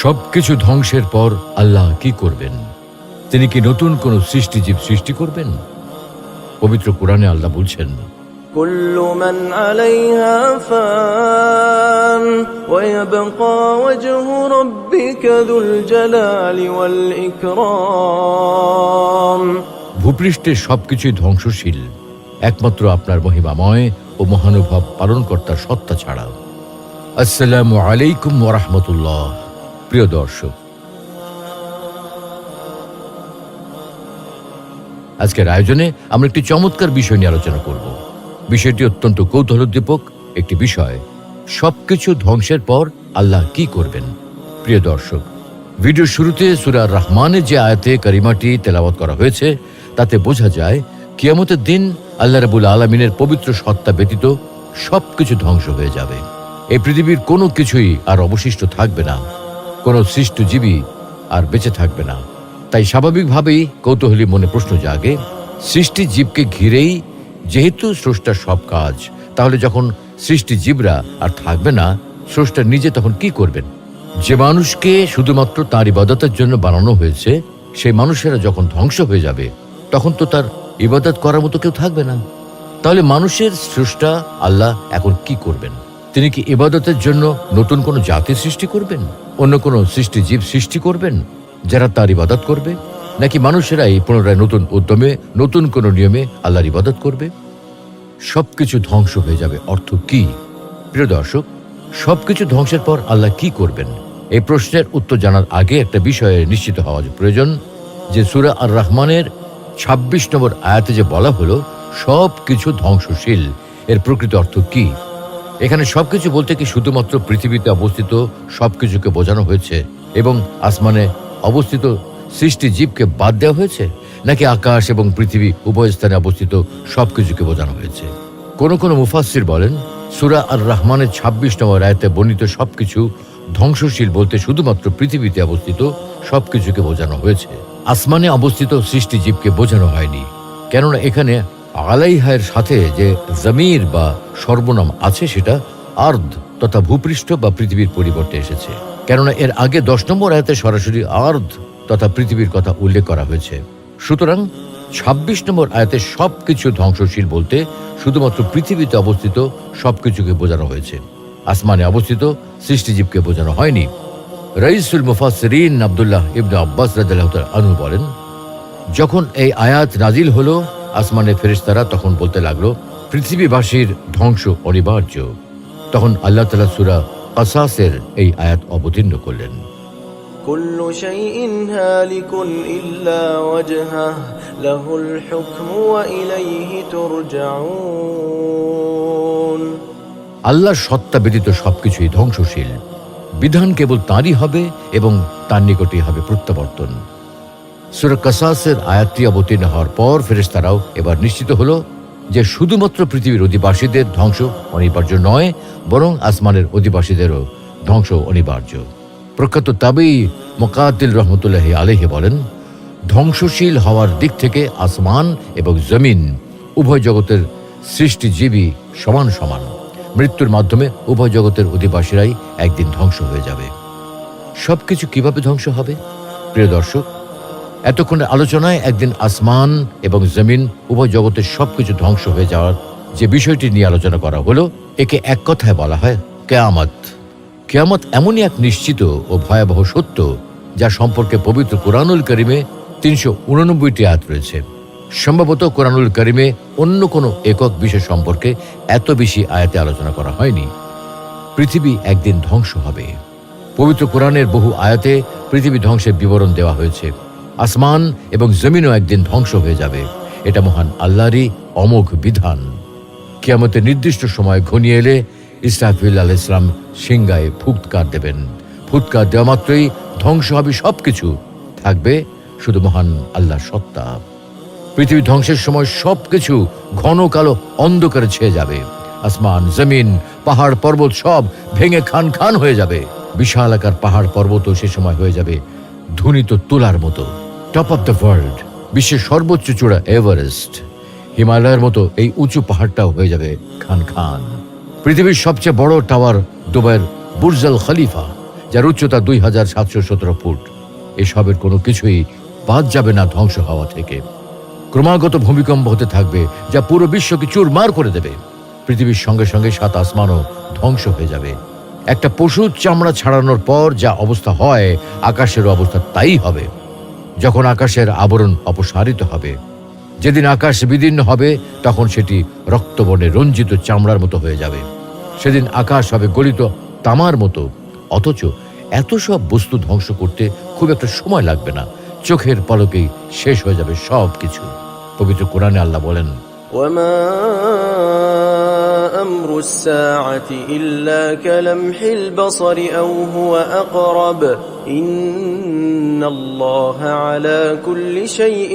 সবকিছু ধ্বংসের পর আল্লাহ কি করবেন তিনি কি নতুন কোন সৃষ্টিজীব সৃষ্টি করবেন পবিত্র কোরআনে আল্লাহ বলছেন كل من عليها فان ويبقى وجه ربك ذو الجلال والإكرام ভূপৃষ্ঠের সবকিছুই ধ্বংসশীল একমাত্র আপনার মহিমাময় ও মহানুভব পালনকর্তার সত্তা ছাড়া আসসালামু আলাইকুম ওরহমতুল্লাহ প্রিয় দর্শক, আজকের আয়োজনে আমরা একটি চমৎকার বিষয় নিয়ে আলোচনা করব। বিষয়টি অত্যন্ত কৌতূহলোদ্দীপক একটি বিষয়, সবকিছু ধ্বংসের পর আল্লাহ কি করবেন? প্রিয় দর্শক ভিডিওর শুরুতে সুরার রহমানের যে আয়াতে কারিমাটি তেলাওয়াত করা হয়েছে, তাতে বোঝা যায়, কিয়ামতের দিন আল্লাহ রাবুল আলমিনের পবিত্র সত্তা ব্যতীত সবকিছু ধ্বংস হয়ে যাবে। এই পৃথিবীর কোনো কিছুই আর অবশিষ্ট থাকবে না। কোনো সৃষ্ট জীবী আর বেঁচে থাকবে না। তাই স্বাভাবিকভাবেই কৌতূহলী মনে প্রশ্ন জাগে, সৃষ্টি জীবকে ঘিরেই যেহেতু স্রষ্টার সব কাজ, তাহলে যখন সৃষ্টি জীবরা আর থাকবে না, স্রষ্টা নিজে তখন কি করবেন? যে মানুষকে শুধুমাত্র তার ইবাদতের জন্য বানানো হয়েছে, সেই মানুষেরা যখন ধ্বংস হয়ে যাবে, তখন তো তার ইবাদত করার মতো কেউ থাকবে না। তাহলে মানুষের স্রষ্টা আল্লাহ এখন কি করবেন? তিনি কি ইবাদতের জন্য নতুন কোনো জাতি সৃষ্টি করবেন? অন্য কোনো সৃষ্টি জীব সৃষ্টি করবেন? যারা তার ইবাদত করবে? নাকি মানুষেরাই পুনরায় নতুন উদ্যমে, নতুন কোনো নিয়মে আল্লাহর ইবাদত করবে? সবকিছু ধ্বংস হয়ে যাবে। অর্থ কি? প্রিয় দর্শক, সবকিছু ধ্বংসের পর আল্লাহ কি করবেন? এই প্রশ্নের উত্তর জানার আগে একটা বিষয়ে নিশ্চিত হওয়া প্রয়োজন যে সুরা আর রহমানের ২৬ নম্বর আয়াতে যে বলা হলো সব কিছু ধ্বংসশীল। এর প্রকৃত অর্থ কি? এখানে সবকিছু বলতে কি শুধুমাত্র পৃথিবীতে অবস্থিত সবকিছুকে বোঝানো হয়েছে এবং আসমানে অবস্থিত সৃষ্টি জীবকে বাদ দেওয়া হয়েছে? নাকি আকাশ এবং পৃথিবী উভয় স্থানে অবস্থিত সবকিছুকে বোঝানো হয়েছে? কোন কোন মুফাসির বলেন, সুরা আর রহমানের ২৬ নম্বর আয়তে বর্ণিত সবকিছু ধ্বংসশীল বলতে শুধুমাত্র পৃথিবীতে অবস্থিত সবকিছুকে বোঝানো হয়েছে। আসমানে অবস্থিত সৃষ্টি জীবকে বোঝানো হয়নি। কেননা এখানে আলাইহায়ের সাথে যে জমির বা সর্বনাম আছে সেটা আর্ধ তথা ভূপৃষ্ঠ বা পৃথিবীর পরিবর্তে এসেছে। কেননা এর আগে দশ নম্বর আয়াতে সরাসরি আর্ধ তথা পৃথিবীর কথা উল্লেখ করা হয়েছে। সুতরাং ২৬ নম্বর আয়াতে সবকিছু ধ্বংসশীল বলতে শুধুমাত্র পৃথিবীতে অবস্থিত সবকিছুকে বোঝানো হয়েছে। আসমানে অবস্থিত সৃষ্টিজীবকে বোঝানো হয়নি। রইসুল মুফাসরিন আবদুল্লাহ ইবনে আব্বাস আনহু বলেন, যখন এই আয়াত নাজিল হলো আসমানে ফেরেশতারা তখন বলতে লাগলো পৃথিবীবাসীর ধ্বংস অনিবার্য তখন আল্লাহ তালা সুরা কাসাসের এই আয়াত অবতীর্ণ করলেন كل شيء هالك إلا وجهه له الحكم وإليه ترجعون আল্লাহর সত্তা ব্যতীত সবকিছুই ধ্বংসশীল বিধান কেবল তাঁরই হবে এবং তার নিকটেই হবে প্রত্যাবর্তন সুরা কাসাসের আয়াতটি অবতীর্ণ হওয়ার পর ফেরেশতারাও এবার নিশ্চিত হলো যে শুধুমাত্র পৃথিবীর অধিবাসীদের ধ্বংস অনিবার্য নয়, বরং আসমানের অধিবাসীদেরও ধ্বংস অনিবার্য। প্রখ্যাত তাবেই মোকাতিল রহমতুল্লাহ আলেহে বলেন, ধ্বংসশীল হওয়ার দিক থেকে আসমান এবং জমিন উভয় জগতের সৃষ্টিজীবী সমান সমান। মৃত্যুর মাধ্যমে উভয় জগতের অধিবাসীরাই একদিন ধ্বংস হয়ে যাবে। সবকিছু কীভাবে ধ্বংস হবে? প্রিয় দর্শক এতক্ষণের আলোচনায় একদিন আসমান এবং জমিন, উভয় জগতের সবকিছু ধ্বংস হয়ে যাওয়ার যে বিষয়টি নিয়ে আলোচনা করা হলো, একে এক কথায় বলা হয় কেয়ামত। কেয়ামত এমনই এক নিশ্চিত ও ভয়াবহ সত্য যা সম্পর্কে পবিত্র কোরআনুল করিমে তিনশো উননব্বইটি আয়াত রয়েছে। সম্ভবত কোরআনুল করিমে অন্য কোনো একক বিষয় সম্পর্কে এত বেশি আয়াতে আলোচনা করা হয়নি। পৃথিবী একদিন ধ্বংস হবে। পবিত্র কোরআনের বহু আয়াতে পৃথিবী ধ্বংসের বিবরণ দেওয়া হয়েছে। আসমান এবং জমিনও একদিন ধ্বংস হয়ে যাবে। এটা মহান আল্লাহরই অমোঘ বিধান। কিয়ামতের নির্দিষ্ট সময় ঘনিয়ে এলে ইসরাফিল আল ইসলাম সিংগায় ফুৎকার দেবেন। ফুৎকার দেওয়া মাত্রই ধ্বংস হবে সবকিছু। থাকবে শুধু মহান আল্লাহর সত্তা। পৃথিবী ধ্বংসের সময় সবকিছু ঘন কালো অন্ধকারে ছেয়ে যাবে। আসমান, জমিন, পাহাড়, পর্বত সব ভেঙে খান খান হয়ে যাবে। বিশাল আকার পাহাড়, পর্বতও সে সময় হয়ে যাবে ধুনিত তুলার মতো। টপ অফ দ্য ওয়ার্ল্ড বিশ্বের সর্বোচ্চ চূড়া এভারেস্ট হিমালয়ের মতো এই উঁচু পাহাড়টাও হয়ে যাবে খান খান। পৃথিবীর সবচেয়ে বড় টাওয়ার দুবাইয়ের বুর্জাল খলিফা, যার উচ্চতা দুই হাজার সাতশো সতেরো ফুট। এসবের কোনো কিছুই বাদ যাবে না ধ্বংস হওয়া থেকে। ক্রমাগত ভূমিকম্প হতে থাকবে, যা পুরো বিশ্বকে চুরমার করে দেবে। পৃথিবীর সঙ্গে সঙ্গে সাত আসমানও ধ্বংস হয়ে যাবে। একটা পশুর চামড়া ছাড়ানোর পর যা অবস্থা হয় আকাশের অবস্থা তাই হবে। যখন আকাশের আবরণ অপসারিত হবে, যেদিন আকাশ বিদীর্ণ হবে, তখন সেটি রক্তবর্ণে রঞ্জিত চামড়ার মতো হয়ে যাবে। সেদিন আকাশ হবে গলিত তামার মতো, অথচ এত সব বস্তু ধ্বংস করতে খুব একটা সময় লাগবে না। চোখের পলকেই শেষ হয়ে যাবে সব কিছু পবিত্র কোরআনে আল্লাহ বলেন أمر الساعة إلا كلمح البصر أو هو أقرب إن الله على كل شيء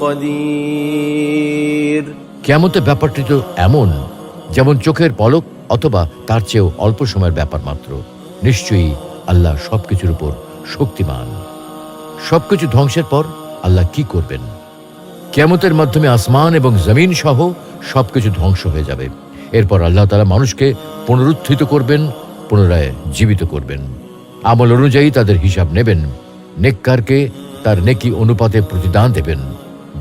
قدير কেমতের ব্যাপারটি তো এমন যেমন চোখের পলক অথবা তার চেয়েও অল্প সময়ের ব্যাপার মাত্র নিশ্চয়ই আল্লাহ সবকিছুর উপর শক্তিমান সবকিছু ধ্বংসের পর আল্লাহ কি করবেন কেমতের মাধ্যমে আসমান এবং জমিন সহ সবকিছু ধ্বংস হয়ে যাবে। এরপর আল্লাহ তালা মানুষকে পুনরুত্থিত করবেন, পুনরায় জীবিত করবেন। আমল অনুযায়ী তাদের হিসাব নেবেন। নেককারকে তার নেকি অনুপাতে প্রতিদান দেবেন।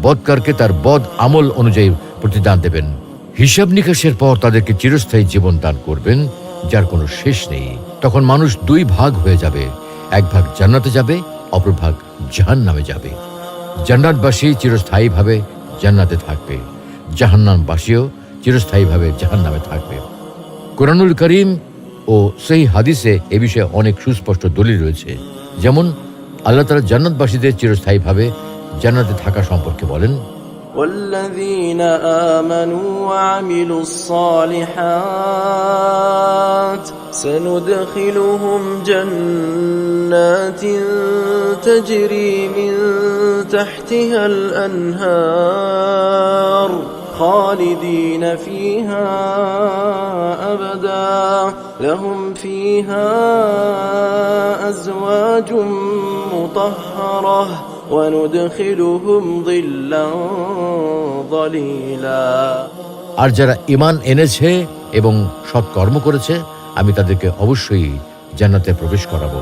বদকারকে তার বদ আমল অনুযায়ী প্রতিদান দেবেন। হিসাব নিকাশের পর তাদেরকে চিরস্থায়ী জীবন দান করবেন, যার কোনো শেষ নেই। তখন মানুষ দুই ভাগ হয়ে যাবে। এক ভাগ জান্নাতে যাবে, অপর ভাগ জাহান নামে যাবে। জান্নাতবাসী চিরস্থায়ীভাবে জান্নাতে থাকবে। জাহান্নামবাসীও চিরস্থায়ীভাবে জাহান্নামে থাকবে। কোরআনুল করিম ও সেই হাদিসে এ বিষয়ে অনেক সুস্পষ্ট দলিল রয়েছে। যেমন, আল্লাহ তালা জান্নাতবাসীদের চিরস্থায়ীভাবে জান্নাতে থাকা সম্পর্কে বলেন والذين آمنوا وعملوا الصالحات سندخلهم جنات تجري من تحتها الأنهار خالدين فيها أبدا. لهم فيها أزواج مطهرة. আর যারা ইমান এনেছে এবং সৎকর্ম করেছে, আমি তাদেরকে অবশ্যই জান্নাতে প্রবেশ করাবো,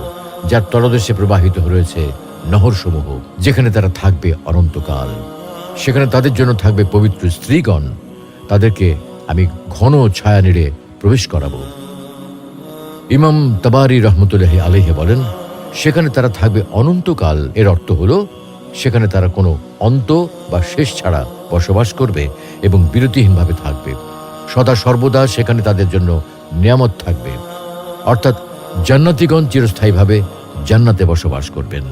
যার তলদেশে প্রবাহিত রয়েছে নহরসমূহ, যেখানে তারা থাকবে অনন্তকাল। সেখানে তাদের জন্য থাকবে পবিত্র স্ত্রীগণ, তাদেরকে আমি ঘন ছায়া নেড়ে প্রবেশ করাবো। ইমাম তাবারি রহমতুল্লাহ আলহে বলেন সেখানে তারা থাকবে অনন্তকাল। এর অর্থ হলো, সেখানে তারা কোনো অন্ত বা শেষ ছাড়া বসবাস করবে এবং বিরতিহীনভাবে থাকবে। সদা সর্বদা সেখানে তাদের জন্য নিয়ামত থাকবে। অর্থাৎ জান্নাতিগণ চিরস্থায়ীভাবে জান্নাতে বসবাস করবেন।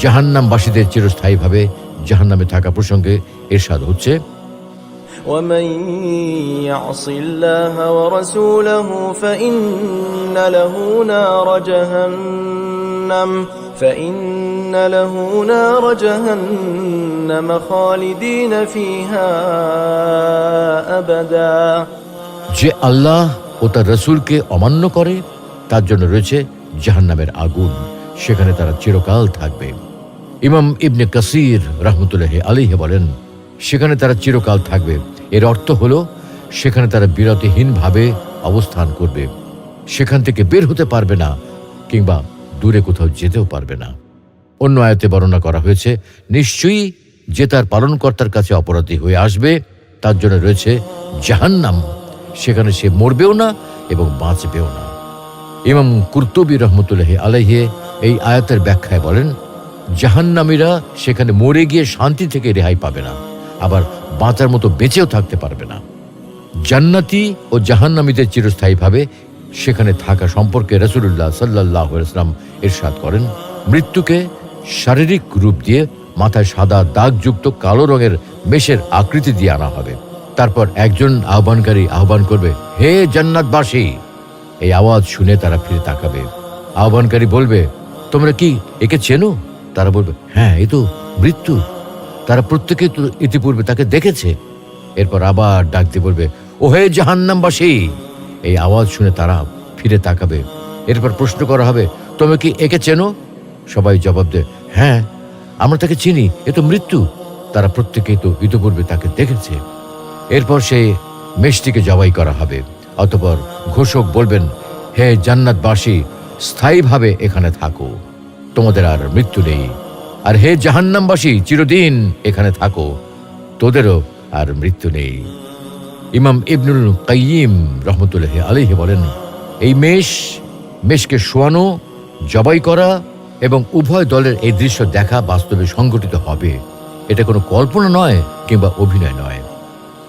জাহান্নামবাসীদের চিরস্থায়ীভাবে জাহান্নামে থাকা প্রসঙ্গে এরশাদ হচ্ছে ومن يعص الله ورسوله فإن له نار جهنم فإن له نار جهنم خالدين فيها أبدا যে আল্লাহ ও তার রসুলকে অমান্য করে তার জন্য রয়েছে জাহান্নামের আগুন সেখানে তারা চিরকাল থাকবে ইমাম ইবনে কাসির রহমতুল্লাহ আলিহে বলেন সেখানে তারা চিরকাল থাকবে। এর অর্থ হলো, সেখানে তারা বিরতিহীনভাবে অবস্থান করবে। সেখান থেকে বের হতে পারবে না, কিংবা দূরে কোথাও যেতেও পারবে না। অন্য আয়তে বর্ণনা করা হয়েছে, নিশ্চয়ই যে তার পালনকর্তার কাছে অপরাধী হয়ে আসবে, তার জন্য রয়েছে জাহান্নাম। সেখানে সে মরবেও না এবং বাঁচবেও না। ইমাম কুর্তুবি রহমতুল্লাহ আলাইহে এই আয়াতের ব্যাখ্যায় বলেন, জাহান্নামীরা সেখানে মরে গিয়ে শান্তি থেকে রেহাই পাবে না। আবার বাঁচার মতো বেঁচেও থাকতে পারবে না। জান্নাতি ও জাহান্নামীদের চিরস্থায়ীভাবে সেখানে থাকা সম্পর্কে রসুল্লাহ সাল্লাহ ইসলাম ইরশাদ করেন, মৃত্যুকে শারীরিক রূপ দিয়ে মাথায় সাদা দাগযুক্ত কালো রঙের মেষের আকৃতি দিয়ে আনা হবে। তারপর একজন আহ্বানকারী আহ্বান করবে, হে জান্নাতবাসী! এই আওয়াজ শুনে তারা ফিরে তাকাবে। আহ্বানকারী বলবে, তোমরা কি একে চেনো? তারা বলবে হ্যাঁ এই তো মৃত্যু। তারা প্রত্যেকে তো ইতিপূর্বে তাকে দেখেছে। এরপর আবার ডাকতে বলবে ও হে জাহান্নামবাসী! এই আওয়াজ শুনে তারা ফিরে তাকাবে। এরপর প্রশ্ন করা হবে তুমি কি একে চেনো? সবাই জবাব দেয় হ্যাঁ আমরা তাকে চিনি, এ তো মৃত্যু। তারা প্রত্যেকেই তো ইতিপূর্বে তাকে দেখেছে। এরপর সেই মেষটিকে জবাই করা হবে। অতপর ঘোষক বলবেন, হে জান্নাতবাসী, স্থায়ীভাবে এখানে থাকো। তোমাদের আর মৃত্যু নেই। আর হে জাহান্নামবাসী, চিরদিন এখানে থাকো। তোদেরও আর মৃত্যু নেই। ইমাম ইবনুল কাইয়িম রহমতুল্লাহ আলিহি বলেন, এই মেষ, মেষকে শোয়ানো, জবাই করা এবং উভয় দলের এই দৃশ্য দেখা বাস্তবে সংঘটিত হবে। এটা কোনো কল্পনা নয় কিংবা অভিনয় নয়।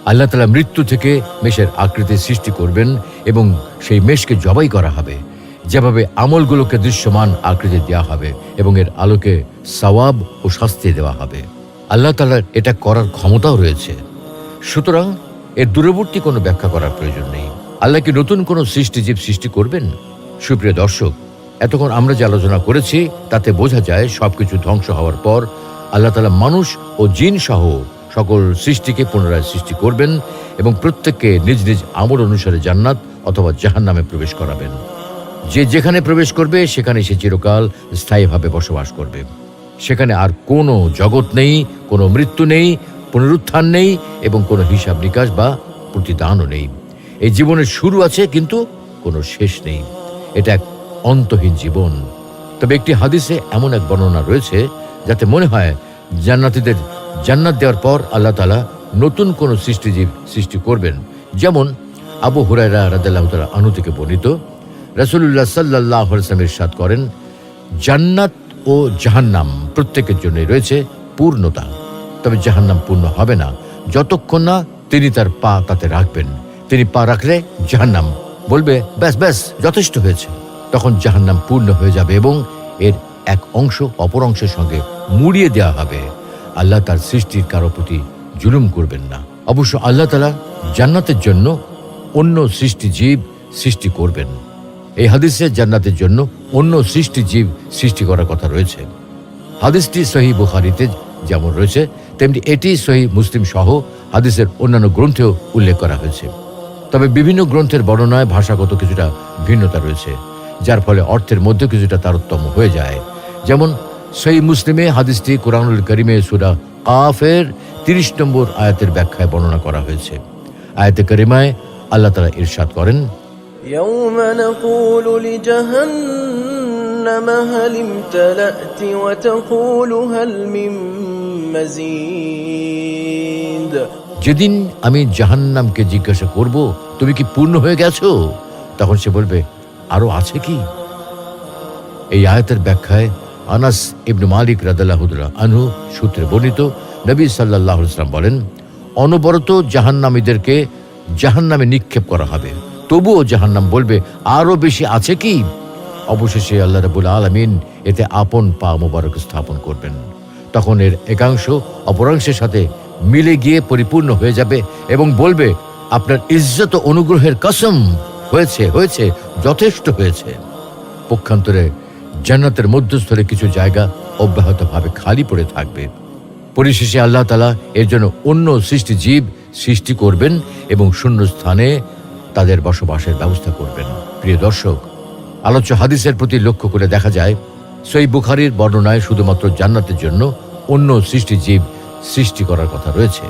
আল্লাহ তালা মৃত্যু থেকে মেষের আকৃতি সৃষ্টি করবেন এবং সেই মেষকে জবাই করা হবে। যেভাবে আমলগুলোকে দৃশ্যমান আকৃতি দেওয়া হবে এবং এর আলোকে সওয়াব ও শাস্তি দেওয়া হবে। আল্লাহ তালার এটা করার ক্ষমতাও রয়েছে। সুতরাং এর দূরবর্তী কোনো ব্যাখ্যা করার প্রয়োজন নেই। আল্লাহ কি নতুন কোনো সৃষ্টিজীব সৃষ্টি করবেন? সুপ্রিয় দর্শক, এতক্ষণ আমরা যে আলোচনা করেছি, তাতে বোঝা যায় সব কিছু ধ্বংস হওয়ার পর আল্লাহ তালা মানুষ ও জিন সহ সকল সৃষ্টিকে পুনরায় সৃষ্টি করবেন এবং প্রত্যেককে নিজ নিজ আমল অনুসারে জান্নাত অথবা জাহান নামে প্রবেশ করাবেন। যে যেখানে প্রবেশ করবে, সেখানে সে চিরকাল স্থায়ীভাবে বসবাস করবে। সেখানে আর কোনো জগৎ নেই, কোনো মৃত্যু নেই, পুনরুত্থান নেই এবং কোনো হিসাব নিকাশ বা প্রতিদানও নেই। এই জীবনের শুরু আছে কিন্তু কোনো শেষ নেই। এটা এক অন্তহীন জীবন। তবে একটি হাদিসে এমন এক বর্ণনা রয়েছে যাতে মনে হয়, জান্নাতীদের জান্নাত দেওয়ার পর আল্লাহ তালা নতুন কোনো সৃষ্টিজীব সৃষ্টি করবেন। যেমন আবু হুরায়রা রাদাল্লাহ তালা আনু থেকে বর্ণিত রসুল্লাহ সাল্লাহ সাল্লামের সাদ করেন, জান্নাত ও জাহান্নাম প্রত্যেকের জন্যই রয়েছে পূর্ণতা। তবে জাহান্নাম পূর্ণ হবে না। যতক্ষণ না তিনি তার পা তাতে রাখবেন। তিনি পা রাখলে জাহান্নাম বলবে, ব্যাস ব্যাস, যথেষ্ট হয়েছে। তখন জাহান্নাম পূর্ণ হয়ে যাবে এবং এর এক অংশ অপর অংশের সঙ্গে মুড়িয়ে দেওয়া হবে। আল্লাহ তার সৃষ্টির কারও প্রতি জুলুম করবেন না। অবশ্য আল্লাহ তালা জান্নাতের জন্য অন্য সৃষ্টি জীব সৃষ্টি করবেন। এই হাদিসে জান্নাতের জন্য অন্য সৃষ্টি জীব সৃষ্টি করার কথা রয়েছে। হাদিসটি সহি বুখারিতে যেমন রয়েছে, তেমনি এটি সহি মুসলিম সহ হাদিসের অন্যান্য গ্রন্থেও উল্লেখ করা হয়েছে। তবে বিভিন্ন গ্রন্থের বর্ণনায় ভাষাগত কিছুটা ভিন্নতা রয়েছে, যার ফলে অর্থের মধ্যে কিছুটা তারতম্য হয়ে যায়। যেমন, সহি মুসলিমে হাদিসটি কোরআনুল করিমে সুরা কাফের তিরিশ নম্বর আয়াতের ব্যাখ্যায় বর্ণনা করা হয়েছে। আয়াতে করিমায় আল্লাহ তালা ইরশাদ করেন يوم نقول لجهنم هل امتلأت وتقول هل من مزيد যেদিন আমি জাহান্নামকে জিজ্ঞাসা করব তুমি কি পূর্ণ হয়ে গেছো তখন সে বলবে আরো আছে কি এই আয়াতের ব্যাখ্যায় আনাস ইবনু মালিক রাদাল্লাহুদুল্লাহ আনহু সূত্রে বর্ণিত নবী সাল্লাহ ইসলাম বলেন অনবরত জাহান্নামীদেরকে জাহান্নামে নিক্ষেপ করা হবে তবুও জাহান্নাম বলবে, আরও বেশি আছে কি? অবশেষে আল্লাহ রাবুল আলমিন এতে আপন পা মোবারক স্থাপন করবেন। তখন এর একাংশ অপরাংশের সাথে মিলে গিয়ে পরিপূর্ণ হয়ে যাবে এবং বলবে, আপনার ইজ্জত অনুগ্রহের কসম হয়েছে হয়েছে, যথেষ্ট হয়েছে। পক্ষান্তরে জান্নাতের মধ্যস্থলে কিছু জায়গা অব্যাহতভাবে খালি পড়ে থাকবে। পরিশেষে আল্লাহ তালা এর জন্য অন্য সৃষ্টি জীব সৃষ্টি করবেন এবং শূন্য স্থানে তাদের বসবাসের ব্যবস্থা করবেন। প্রিয় দর্শক, আলোচ্য হাদিসের প্রতি লক্ষ্য করে দেখা যায়, সই বুখারির বর্ণনায় শুধুমাত্র জান্নাতের জন্য অন্য সৃষ্টি জীব সৃষ্টি করার কথা রয়েছে।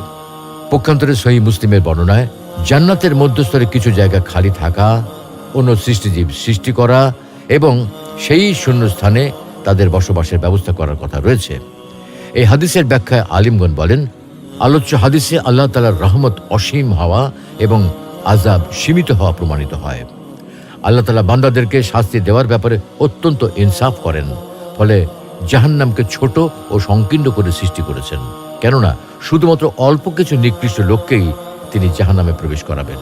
পক্ষান্তরে সহি মুসলিমের বর্ণনায়, জান্নাতের মধ্যস্থলে কিছু জায়গা খালি থাকা, অন্য সৃষ্টিজীব সৃষ্টি করা এবং সেই শূন্যস্থানে তাদের বসবাসের ব্যবস্থা করার কথা রয়েছে। এই হাদিসের ব্যাখ্যায় আলিমগণ বলেন, আলোচ্য হাদিসে আল্লাহ তালার রহমত অসীম হওয়া এবং আজাব সীমিত হওয়া প্রমাণিত হয়। আল্লাহ তালা বান্দাদেরকে শাস্তি দেওয়ার ব্যাপারে অত্যন্ত ইনসাফ করেন, ফলে জাহান্নামকে ছোট ও সংকীর্ণ করে সৃষ্টি করেছেন। কেননা, শুধুমাত্র অল্প কিছু নিকৃষ্ট লোককেই তিনি জাহান্নামে প্রবেশ করাবেন।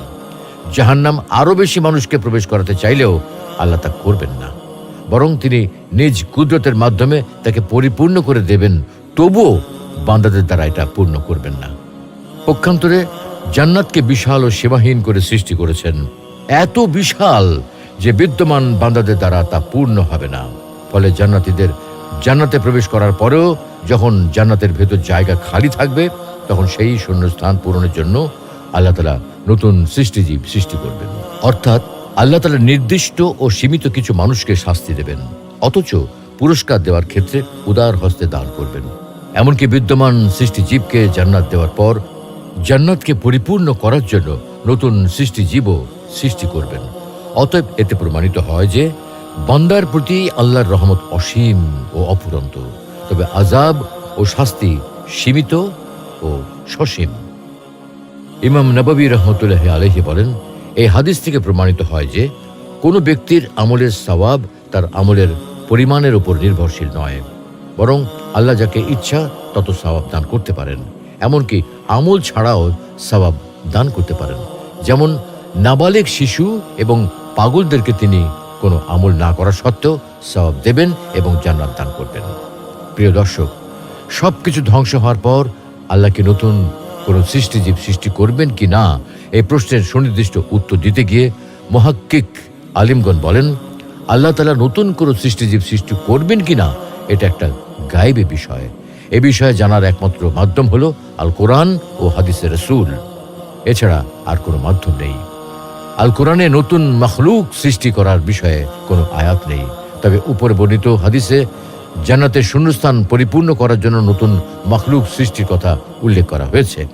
জাহান্নাম আরও বেশি মানুষকে প্রবেশ করাতে চাইলেও আল্লাহ তা করবেন না। বরং তিনি নিজ কুদরতের মাধ্যমে তাকে পরিপূর্ণ করে দেবেন, তবুও বান্দাদের দ্বারা এটা পূর্ণ করবেন না। পক্ষান্তরে জান্নাতকে বিশাল ও সেবাহীন করে সৃষ্টি করেছেন। এত বিশাল যে বিদ্যমান বান্দাদের দ্বারা তা পূর্ণ হবে না। ফলে জান্নাতীদের জান্নাতে প্রবেশ করার পরেও যখন জান্নাতের ভেতর জায়গা খালি থাকবে, তখন সেই শূন্যস্থান পূরণের জন্য আল্লাহ তালা নতুন সৃষ্টিজীব সৃষ্টি করবেন। অর্থাৎ আল্লাহ তালা নির্দিষ্ট ও সীমিত কিছু মানুষকে শাস্তি দেবেন। অথচ পুরস্কার দেওয়ার ক্ষেত্রে উদার হস্তে দান করবেন। এমনকি বিদ্যমান সৃষ্টিজীবকে জান্নাত দেওয়ার পর জান্নাতকে পরিপূর্ণ করার জন্য নতুন সৃষ্টিজীবও সৃষ্টি করবেন। অতএব এতে প্রমাণিত হয় যে বান্দার প্রতি আল্লাহর রহমত অসীম ও অফুরন্ত। তবে আজাব ও শাস্তি সীমিত ও সসীম। ইমাম নববী রহমতুল্লাহ আলহি বলেন, এই হাদিস থেকে প্রমাণিত হয় যে কোনো ব্যক্তির আমলের সওয়াব তার আমলের পরিমাণের উপর নির্ভরশীল নয়, বরং আল্লাহ যাকে ইচ্ছা তত সওয়াব দান করতে পারেন। এমনকি আমল ছাড়াও সওয়াব দান করতে পারেন। যেমন নাবালেক শিশু এবং পাগলদেরকে তিনি কোনো আমল না করা সত্ত্বেও সওয়াব দেবেন এবং জান্নাত দান করবেন। প্রিয় দর্শক সব কিছু ধ্বংস হওয়ার পর আল্লাহকে নতুন কোনো সৃষ্টিজীব সৃষ্টি করবেন কি না? এই প্রশ্নের সুনির্দিষ্ট উত্তর দিতে গিয়ে মহাক্কিক আলিমগণ বলেন, আল্লাহ তালা নতুন কোনো সৃষ্টিজীব সৃষ্টি করবেন কি না? এটা একটা গাইবে বিষয়। এ বিষয়ে জানার একমাত্র মাধ্যম হল আল কোরআন ও হাদিসের রসুল। এছাড়া আর কোনো মাধ্যম নেই। আল কোরআনে নতুন মখলুক সৃষ্টি করার বিষয়ে কোনো আয়াত নেই। তবে উপরে বর্ণিত হাদিসে জান্নাতের শূন্যস্থান পরিপূর্ণ করার জন্য নতুন মখলুক সৃষ্টির কথা উল্লেখ করা হয়েছে।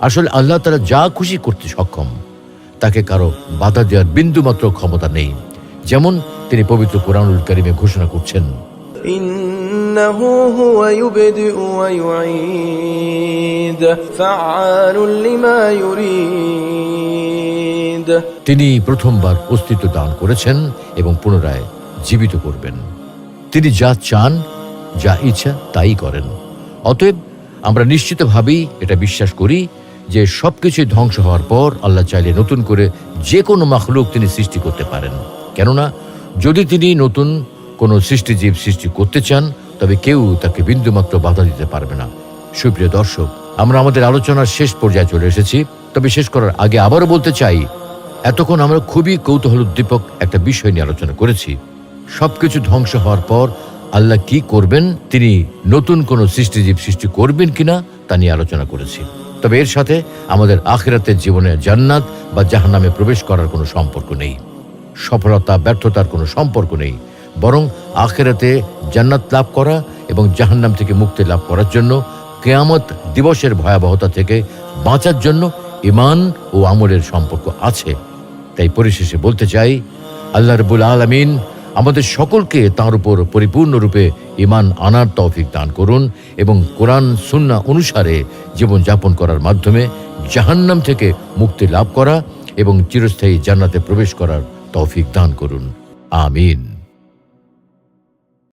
আসলে আল্লাহ তারা যা খুশি করতে সক্ষম, তাকে কারও বাধা দেওয়ার বিন্দুমাত্র ক্ষমতা নেই। যেমন তিনি পবিত্র কোরআনুল করিমে ঘোষণা করছেন إنه هو يبدئ ويعيد فعال لما يريد তিনি প্রথমবার অস্তিত্ব দান করেছেন এবং পুনরায় জীবিত করবেন তিনি যা চান যা ইচ্ছা তাই করেন অতএব আমরা নিশ্চিতভাবেই এটা বিশ্বাস করি যে সবকিছুই ধ্বংস হওয়ার পর আল্লাহ চাইলে নতুন করে যে কোনো মাখলুক তিনি সৃষ্টি করতে পারেন কেননা যদি তিনি নতুন কোনো সৃষ্টিজীব সৃষ্টি করতে চান, তবে কেউ তাকে বিন্দুমাত্র বাধা দিতে পারবে না। সুপ্রিয় দর্শক, আমরা আমাদের আলোচনার শেষ পর্যায়ে চলে এসেছি, তবে শেষ করার আগে আবারও বলতে চাই, এতক্ষণ আমরা খুবই কৌতূহল উদ্দীপক একটা বিষয় নিয়ে আলোচনা করেছি। সবকিছু ধ্বংস হওয়ার পর আল্লাহ কি করবেন, তিনি নতুন কোনো সৃষ্টিজীব সৃষ্টি করবেন কিনা, তা নিয়ে আলোচনা করেছি। তবে এর সাথে আমাদের আখেরাতের জীবনে জান্নাত বা জাহান্নামে প্রবেশ করার কোনো সম্পর্ক নেই। সফলতা, ব্যর্থতার কোনো সম্পর্ক নেই। বরং আখেরাতে জান্নাত লাভ করা এবং জাহান্নাম থেকে মুক্তি লাভ করার জন্য কেয়ামত দিবসের ভয়াবহতা থেকে বাঁচার জন্য ইমান ও আমলের সম্পর্ক আছে। তাই পরিশেষে বলতে চাই, আল্লাহ রবুল আলমিন আমাদের সকলকে তার উপর পরিপূর্ণরূপে ইমান আনার তৌফিক দান করুন এবং কোরআন সুন্না অনুসারে জীবনযাপন করার মাধ্যমে জাহান্নাম থেকে মুক্তি লাভ করা এবং চিরস্থায়ী জান্নাতে প্রবেশ করার তৌফিক দান করুন। আমিন।